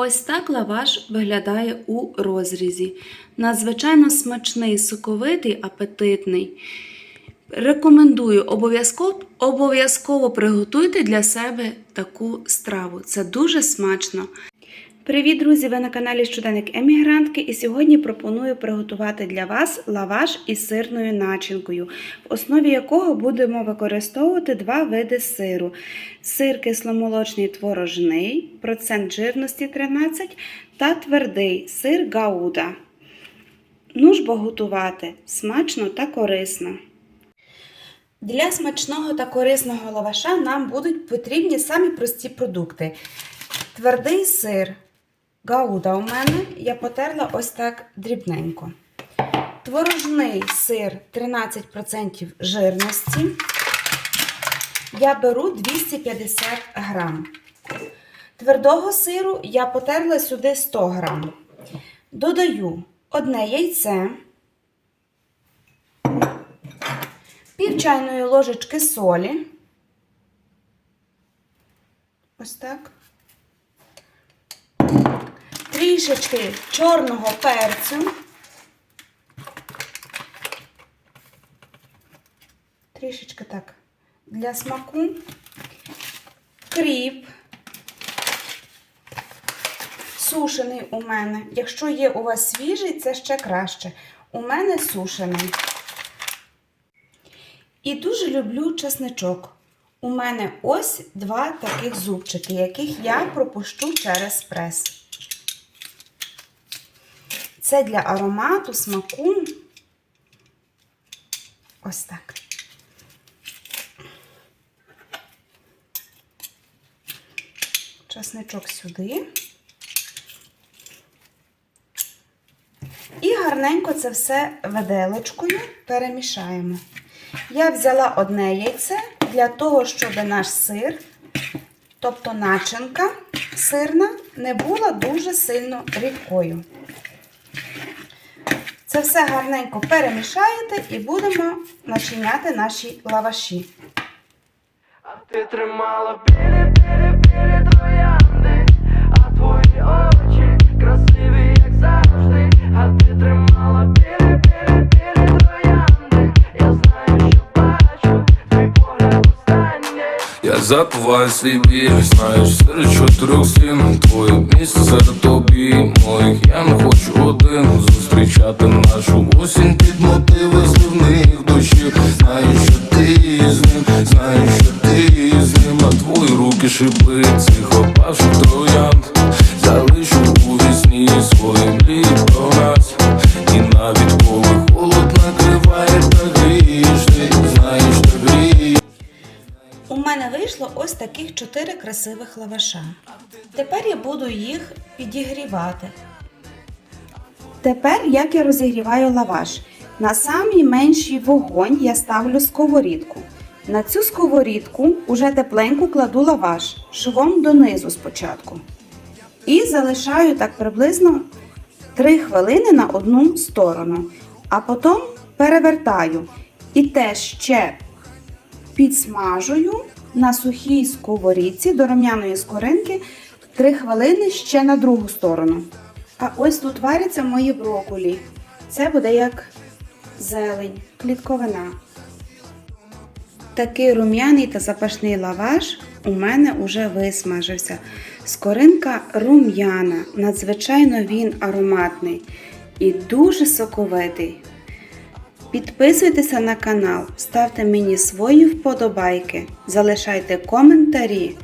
Ось так лаваш виглядає у розрізі. Надзвичайно смачний, соковитий, апетитний. Рекомендую обов'язково, обов'язково приготуйте для себе таку страву. Це дуже смачно. Привіт, друзі! Ви на каналі Щоденник Емігрантки, і сьогодні пропоную приготувати для вас лаваш із сирною начинкою, в основі якого будемо використовувати два види сиру: сир кисломолочний творожний, процент жирності 13 та твердий сир гауда. Ну ж бо готувати смачно та корисно. Для смачного та корисного лаваша нам будуть потрібні самі прості продукти. Твердий сир гауда у мене я потерла ось так дрібненько. Творожний сир 13% жирності. Я беру 250 грам. Твердого сиру я потерла сюди 100 грам. Додаю одне яйце, пів чайної ложечки солі. Ось так. Трішечки чорного перцю. Трішечки так для смаку. Кріп. Сушений у мене. Якщо є у вас свіжий, це ще краще. У мене сушений. І дуже люблю чесничок. У мене ось два таких зубчики, яких я пропущу через прес. Це для аромату, смаку. Ось так. Часничок сюди. І гарненько це все виделочкою перемішаємо. Я взяла одне яйце для того, щоб наш сир, тобто начинка сирна, не була дуже сильно рідкою. Це все гарненько перемішаєте і будемо начиняти наші лаваші. А ти тримала білі, білі, Я забуваю свій біль, знаєш, серед чотирьох стін Твоє місце тобі моїх. Я не хочу один зустрічати нашу осінь під мотиви зливних душів Знаю, що ти з ним, знаю, що ти з ним. А твої руки шипи цих опавших троянд. Залишу у вісні свої мрії про нас І навіть вийшло ось таких чотири красивих лаваша. Тепер я буду їх підігрівати. Тепер як я розігріваю лаваш. На самий менший вогонь я ставлю сковорідку. На цю сковорідку уже тепленьку кладу лаваш швом донизу спочатку. І залишаю так приблизно 3 хвилини на одну сторону. А потім перевертаю. І теж ще підсмажую на сухій сковорідці до рум'яної скоринки 3 хвилини ще на другу сторону. А ось тут варяться мої броколі. Це буде як зелень, клітковина. Такий рум'яний та запашний лаваш у мене уже висмажився. Скоринка рум'яна, надзвичайно він ароматний і дуже соковитий. Підписуйтеся на канал, ставте мені свої вподобайки, залишайте коментарі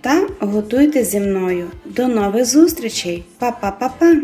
та готуйте зі мною. До нових зустрічей! Па-па-па-па!